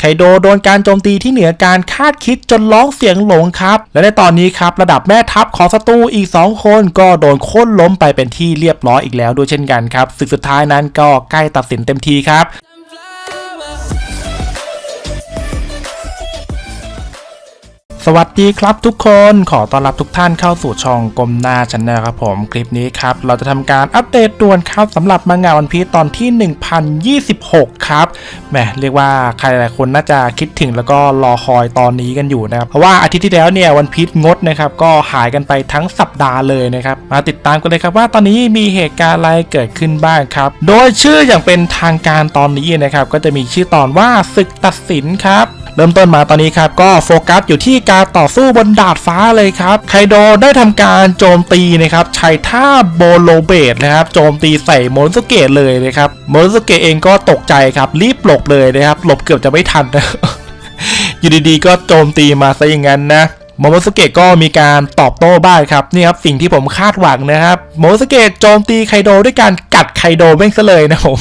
ไคโดโดนการโจมตีที่เหนือการคาดคิดจนร้องเสียงหลงครับ และในตอนนี้ครับระดับแม่ทัพของศัตรูอีก 2 คนก็โดนโค่นล้มไปเป็นที่เรียบร้อยอีกแล้วด้วยเช่นกันครับศึกสุดท้ายนั้นก็ใกล้ตัดสินเต็มทีครับ สวัสดีครับทุกคนขอต้อนรับทุกท่านเข้าสู่ช่องกลมหน้าชันแนลครับผมคลิปนี้ครับ เราจะทำการอัปเดตด่วนครับสำหรับมังงะวันพีตอนที่ 1026 ครับแหมเรียกว่าใครหลายคนน่าจะคิดถึงแล้วก็รอคอยตอนนี้กันอยู่นะครับ เพราะว่าอาทิตย์ที่แล้วเนี่ยวันพีซงดนะครับก็หายกันไปทั้งสัปดาห์เลยนะครับ มาติดตามกันเลยครับว่าตอนนี้มีเหตุการณ์อะไรเกิดขึ้นบ้างครับ โดยชื่ออย่างเป็นทางการตอนนี้นะครับก็จะมีชื่อตอนว่าศึกตัดสินครับเริ่มต้นมาตอนนี้ครับก็โฟกัสอยู่ที่การต่อสู้บนดาดฟ้าเลยครับไคโดได้ทำการโจมตีนะครับใช้ท่าโบโลเบตนะครับโจมตีใส่โมนสเกะเลยนะครับโมนสเกะเองก็ตกใจครับรีบหลบเลยนะครับหลบเกือบจะไม่ทันนะอยู่ดีๆก็โจมตีมาซะอย่างนั้นนะโมโมสเกะก็มีการตอบโต้บ้างครับนี่ครับสิ่งที่ผมคาดหวังนะครับโมโมสเกะโจมตีไคโดด้วยการกัดไคโดแม่งซะเลยนะผม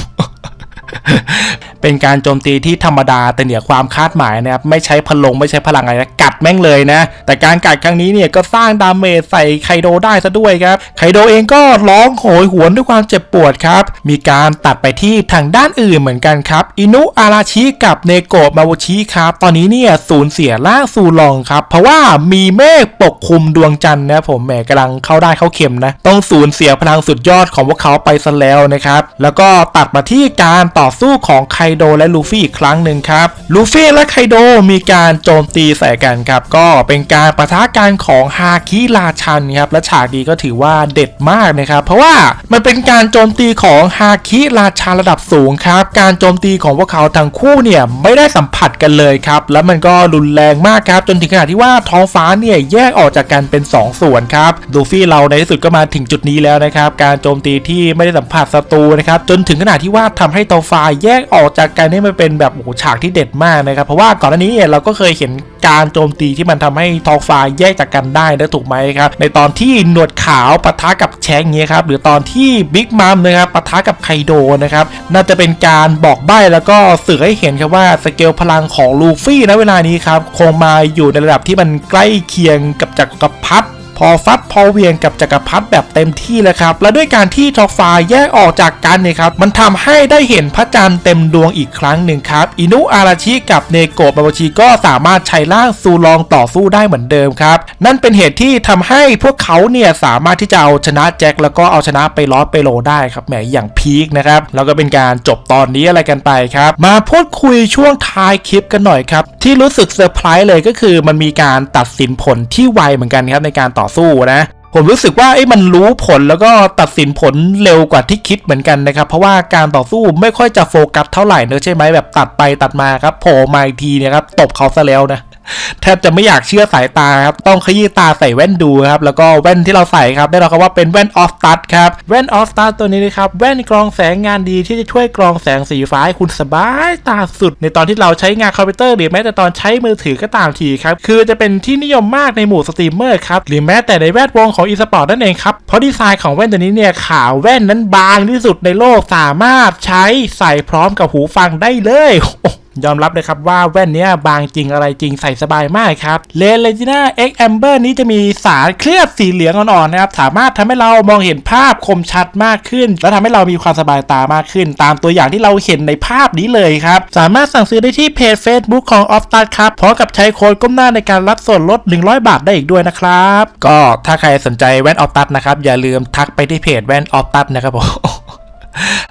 เป็นการโจมตีที่ธรรมดาแต่เหนือความคาดหมายนะครับไม่ใช้พลังไม่ใช้พลังอะไรนะกัดแม่งเลยนะ แต่การกัดครั้งนี้เนี่ยก็สร้างดาเมจใส่ไคโดได้ซะด้วยครับไคโดเองก็ร้องโหยหวนด้วยความเจ็บปวดครับ มีการตัดไปที่ทางด้านอื่นเหมือนกันครับ อินุอาราชิกับเนโกะมาโวชิครับ ตอนนี้เนี่ยสูญเสียร่างสูรองครับ เพราะว่ามีเมฆปกคลุมดวงจันทร์นะผมแหมกำลังเข้าได้เข้าเข็มนะ ต้องสูญเสียพลังสุดยอดของพวกเขาไปซะแล้วนะครับ แล้วก็ตัดมาที่การต่อสู้ของไคโดและลูฟี่อีกครั้งหนึ่งครับลูฟี่และไคโดมีการโจมตีใส่กันครับ ก็เป็นการประทะกันของฮาคิราชันครับและฉากนี้ก็ถือว่าเด็ดมากนะครับ เพราะว่ามันเป็นการโจมตีของฮาคิราชันระดับสูงครับ การโจมตีของพวกเขาทั้งคู่เนี่ยไม่ได้สัมผัสกันเลยครับ แล้วมันก็รุนแรงมากครับ จนถึงขนาดที่ว่าท้องฟ้าเนี่ยแยกออกจากกันเป็น 2 ส่วนครับลูฟี่เราในที่สุดก็มาถึงจุดนี้แล้วนะครับ การโจมตีที่ไม่ได้สัมผัสศัตรูนะครับจนถึงขนาดที่ว่าทำให้ท้องฟ้าแยกออกจากกันนี่มันเป็นแบบโอ้โหฉากที่เด็ดมากนะครับ เพราะว่าก่อนหน้านี้เราก็เคยเห็นการโจมตีที่มันทำให้ท้องฟ้าแยกจากกันได้นะถูกไหมครับ ในตอนที่หนวดขาวปะทะกับแชงเงี้ยครับหรือตอนที่บิ๊กมัมนะครับปะทะกับไคโดนะครับน่าจะเป็นการบอกใบ้แล้วก็สื่อให้เห็นครับว่าสเกลพลังของลูฟี่ณเวลานี้ครับคงมาอยู่ในระดับที่มันใกล้เคียงกับจักรพรรดิ พอฟัดพอเวียงกับจักรพรรดิแบบเต็มที่แล้วครับ และด้วยการที่ทอฟ้าแยกออกจากกันเนี่ยครับ มันทำให้ได้เห็นพระจันทร์เต็มดวงอีกครั้งหนึ่งครับ อินุอาราชิกับเนโกะบาบาชิก็สามารถใช้ร่างซูลองต่อสู้ได้เหมือนเดิมครับนั่นเป็นเหตุที่ทำให้พวกเขาเนี่ยสามารถที่จะเอาชนะแจ็คแล้วก็เอาชนะไปลอสไปโลได้ครับแหมอย่างพีคนะครับแล้วก็เป็นการจบตอนนี้อะไรกันไปครับ มาพูดคุยช่วงท้ายคลิปกันหน่อยครับ ที่รู้สึกเซอร์ไพรส์เลยก็คือมันมีการตัดสินผลที่ไวเหมือนกันครับในการต่อสู้นะผมรู้สึกว่าไอ้มันรู้ผลแล้วก็ตัดสินผลเร็วกว่าที่คิดเหมือนกันนะครับ เพราะว่าการต่อสู้ไม่ค่อยจะโฟกัสเท่าไหร่เนอะใช่ไหมแบบตัดไปตัดมาครับโผล่มาอีกทีเนี่ยครับตบเขาซะแล้วนะ แทบจะไม่อยากเชื่อสายตาครับ ต้องขยี้ตาใส่แว่นดูครับ แล้วก็แว่นที่เราใส่ครับได้เราคำว่าเป็นแว่นออฟตัดครับ แว่นออฟตัดตัวนี้นะครับ แว่นกรองแสงงานดีที่จะช่วยกรองแสงสีฟ้าให้คุณสบายตาสุด ในตอนที่เราใช้งานคอมพิวเตอร์หรือแม้แต่ตอนใช้มือถือก็ตามทีครับ คือจะเป็นที่นิยมมากในหมู่สตรีมเมอร์ครับ หรือแม้แต่ในแวดวงของอีสปอร์ตนั่นเองครับ เพราะดีไซน์ของแว่นตัวนี้เนี่ยขาวแว่นนั้นบางที่สุดในโลกสามารถใช้ใส่พร้อมกับหูฟังได้เลย ยอมรับเลยครับว่าแว่นนี้บางจริงอะไรจริงใส่สบายมากครับเลนเลจิน่า X Amber นี้จะมีสารเคลือบสีเหลืองอ่อนๆนะครับ สามารถทำให้เรามองเห็นภาพคมชัดมากขึ้น และทำให้เรามีความสบายตามากขึ้น ตามตัวอย่างที่เราเห็นในภาพนี้เลยครับ สามารถสั่งซื้อได้ที่เพจ Facebook ของ o f t a r ครับพร้อมกับใช้โค้ดก้มหน้าในการรับส่วนลด 100 บาทได้อีกด้วยนะครับ ก็ถ้าใครสนใจแว่นออฟตัดนะครับอย่าลืมทักไปที่เพจแว่นออฟตัดนะครับผม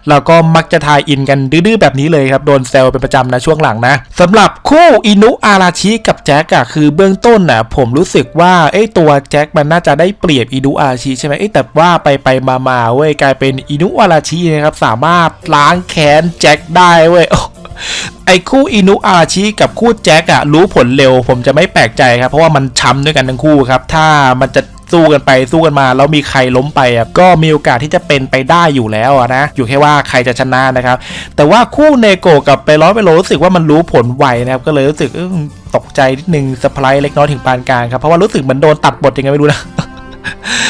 เราก็มักจะทายอินกันดื้อๆแบบนี้เลยครับ โดนเซลเป็นประจำนะช่วงหลังนะสำหรับคู่อินุอาราชิกับแจ็คอะคือเบื้องต้นน่ะผมรู้สึกว่าไอ้ตัวแจ็คมันน่าจะได้เปรียบอินุอาราชิใช่ไหมเอ้แต่ว่าไปไปมามาเว้ยกลายเป็นอินุอาราชินะครับสามารถล้างแค้นแจ็คได้เว้ยไอ้คู่อินุอาราชิกับคู่แจ็คอะรู้ผลเร็ว ผมจะไม่แปลกใจครับ เพราะว่ามันช้ำด้วยกันทั้งคู่ครับ ถ้ามันจะ สู้กันไปสู้กันมาแล้วมีใครล้มไปอะก็มีโอกาสที่จะเป็นไปได้อยู่แล้วนะอยู่แค่ว่าใครจะชนะนะครับ แต่ว่าคู่เนโกกับไปร้อยไปโลรู้สึกว่ามันรู้ผลไวนะครับก็เลยรู้สึกตกใจนิดนึงเซอร์ไพรส์เล็กน้อยถึงปานกลางครับเพราะว่ารู้สึกเหมือนโดนตัดบทยังไงไม่รู้นะ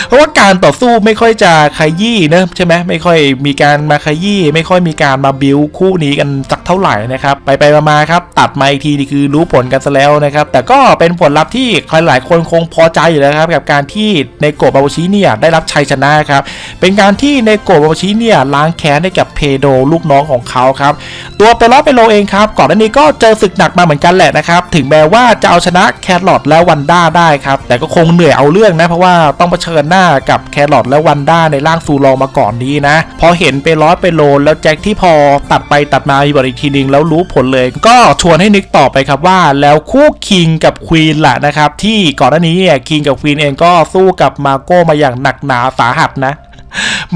เพราะว่าการต่อสู้ไม่ค่อยจะขยี้เนอะใช่ไหมไม่ค่อยมีการมาขยี้ไม่ค่อยมีการมาบิวคู่นี้กันส เท่าไหร่นะครับ ไปไปมาครับตัดมาอีกทีนี่คือรู้ผลกันซะแล้วนะครับ แต่ก็เป็นผลลัพธ์ที่ใครหลายคนคงพอใจอยู่แล้วครับ กับการที่ในโกบาโบชิเนี่ยได้รับชัยชนะครับ เป็นการที่ในโกบาโบชิเนี่ยล้างแค้นให้กับเพโดลูกน้องของเขาครับ ตัวเปโลเปโลเองครับก่อนหน้านี้ก็เจอศึกหนักมาเหมือนกันแหละนะครับ ถึงแม้ว่าจะเอาชนะแครอทและวันด้าได้ครับ แต่ก็คงเหนื่อยเอาเรื่องนะ เพราะว่าต้องเผชิญหน้ากับแครอทและวันด้าในร่างซูรองมาก่อนนี้นะ พอเห็นเปโลเปโลแล้วแจ็คที่พอตัดไปตัดมามีบทอีกทีนึงแล้วรู้ผลเลย ก็ชวนให้นึกต่อไปครับว่า แล้วคู่คิงกับควีนล่ะนะครับ ที่ก่อนหน้านี้เนี่ยคิงกับควีนเองก็สู้กับมาโก้มาอย่างหนักหนาสาหัสนะ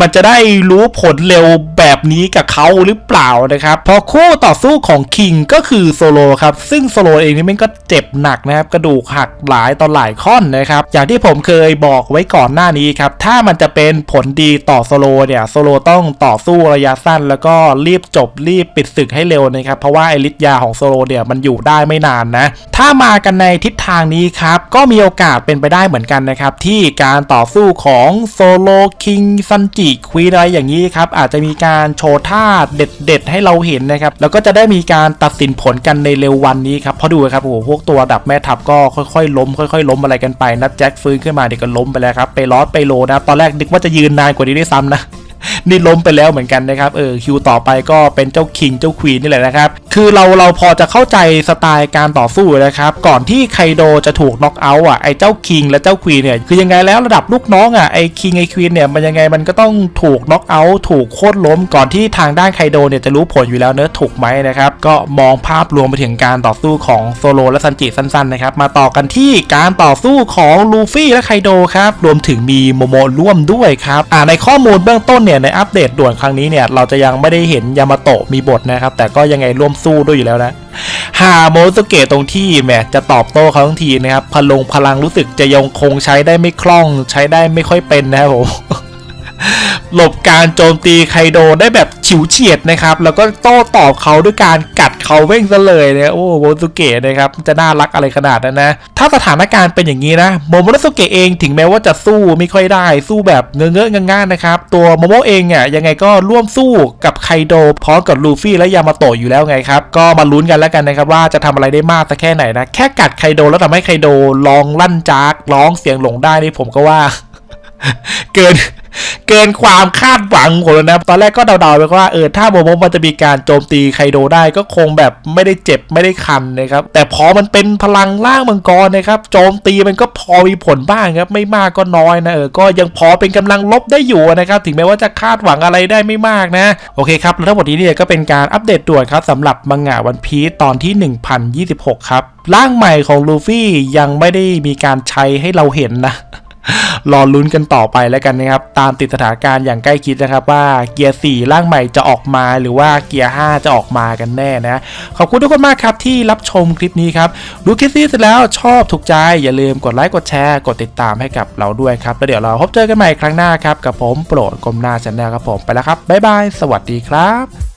มันจะได้รู้ผลเร็วแบบนี้กับเขาหรือเปล่านะครับเพอคู่ต่อสู้ของคิงก็คือโซโลครับ ซึ่งโซโลเองนี่มันก็เจ็บหนักนะครับ กระดูกหักหลายต่อหลายข้อนนะครับ อย่างที่ผมเคยบอกไว้ก่อนหน้านี้ครับ ถ้ามันจะเป็นผลดีต่อโซโลเนี่ยโซโลต้องต่อสู้ระยะสั้น แล้วก็รีบจบรีบปิดศึกให้เร็วนะครับ เพราะว่าไอฤทธิ์ยาของโซโลเนี่ยมันอยู่ได้ไม่นานนะ ถ้ามากันในทิศทางนี้ครับ ก็มีโอกาสเป็นไปได้เหมือนกันนะครับที่การต่อสู้ของโซโลคิงซันจควีอะไรอย่างนี้ครับอาจจะมีการโชว์ท่าเด็ด ๆ ให้เราเห็นนะครับแล้วก็จะได้มีการตัดสินผลกันในเร็ววันนี้ครับเพราะดูครับโอ้โหพวกตัวดับแม่ทัพก็ค่อยๆล้มค่อยๆล้มอะไรกันไปนัดแจ็คฟื้นขึ้นมาเด็กก็ล้มไปแล้วครับไปลอสไปโลนะตอนแรกนึกว่าจะยืนนานกว่านี้ด้วยซ้ำนะ นี่ล้มไปแล้วเหมือนกันนะครับเออคิวต่อไปก็เป็นเจ้าคิงเจ้าควีนนี่แหละนะครับคือเราเราพอจะเข้าใจสไตล์การต่อสู้นะครับก่อนที่ไคโดจะถูกน็อกเอาท์อะไอ้เจ้าคิงและเจ้าควีนเนี่ยคือยังไงแล้วระดับลูกน้องอะไอ้คิงไอ้ควีนเนี่ยมันยังไงมันก็ต้องถูกน็อกเอาท์ถูกโค่นล้มก่อนที่ทางด้านไคโดเนี่ยจะรู้ผลอยู่แล้วเนอะถูกไหมนะครับก็มองภาพรวมไปถึงการต่อสู้ของโซโลและซันจิสั้นๆนะครับมาต่อกันที่การต่อสู้ของลูฟี่และไคโดครับรวมถึงมีโมโมร่วมด้วยครับอ่าในข้อมูลเบื้องต้นเนี่ยในอัปเดตด่วนครั้งนี้เนี่ยเราจะยังไม่ได้เห็นยามาโตะมีบทนะครับ แต่ก็ยังไงร่วมสู้ด้วยอยู่แล้วนะหาโมสเกะตรงที่แหมจะตอบโต้เขาทั้งทีนะครับพลงพลังรู้สึกจะยังคงใช้ได้ไม่คล่อง ใช้ได้ไม่ค่อยเป็นนะครับผม หลบการโจมตีไคโดได้แบบฉิวเฉียดนะครับ แล้วก็โต้ตอบเขาด้วยการกัดเขาเว้งซะเลยนะโอ้โมสุเกะนะครับจะน่ารักอะไรขนาดนั้นนะ ถ้าสถานการณ์เป็นอย่างนี้นะโมโมสุเกะเองถึงแม้ว่าจะสู้ไม่ค่อยได้สู้แบบเงื้อเงอง่ายๆนะครับ ตัวโมโมเองอะยังไงก็ร่วมสู้กับไคโดพร้อมกับลูฟี่และยามาโตะอยู่แล้วไงครับ ก็มาลุ้นกันแล้วกันนะครับว่าจะทำอะไรได้มากสักแค่ไหนนะแค่กัดไคโดแล้วทำให้ไคโดร้องลั่นจากร้องเสียงหลงได้นี่ผมก็ว่า เกินเกินความคาดหวังของผมเลยนะ ตอนแรกก็เดาๆไปว่าเออถ้าโมโมมันจะมีการโจมตีไคโดได้ก็คงแบบไม่ได้เจ็บไม่ได้คันนะครับ แต่พอมันเป็นพลังล่างมังกรนะครับ โจมตีมันก็พอมีผลบ้างครับ ไม่มากก็น้อยนะเออ ก็ยังพอเป็นกำลังลบได้อยู่นะครับ ถึงแม้ว่าจะคาดหวังอะไรได้ไม่มากนะ โอเคครับ แล้วทั้งหมดนี้เนี่ยก็เป็นการอัปเดตด่วนครับสำหรับมังงะวันพีซตอนที่ 1026 ครับ ร่างใหม่ของลูฟี่ยังไม่ได้มีการใช้ให้เราเห็นนะ รอลุ้นกันต่อไปแล้วกันนะครับ ตามติดสถานการณ์อย่างใกล้คิดนะครับ ว่าเกียร์ 4 ร่างใหม่จะออกมาหรือว่าเกียร์ 5 จะออกมากันแน่นะ ขอบคุณทุกคนมากครับที่รับชมคลิปนี้ครับ ดูคลิปนี้เสร็จแล้วชอบถูกใจ อย่าลืมกดไลค์กดแชร์ กดติดตามให้กับเราด้วยครับ แล้วเดี๋ยวเราพบเจอกันใหม่ครั้งหน้าครับ กับผมโปรดกลมหน้าชแนลครับผมไปแล้วครับบ๊ายบายสวัสดีครับ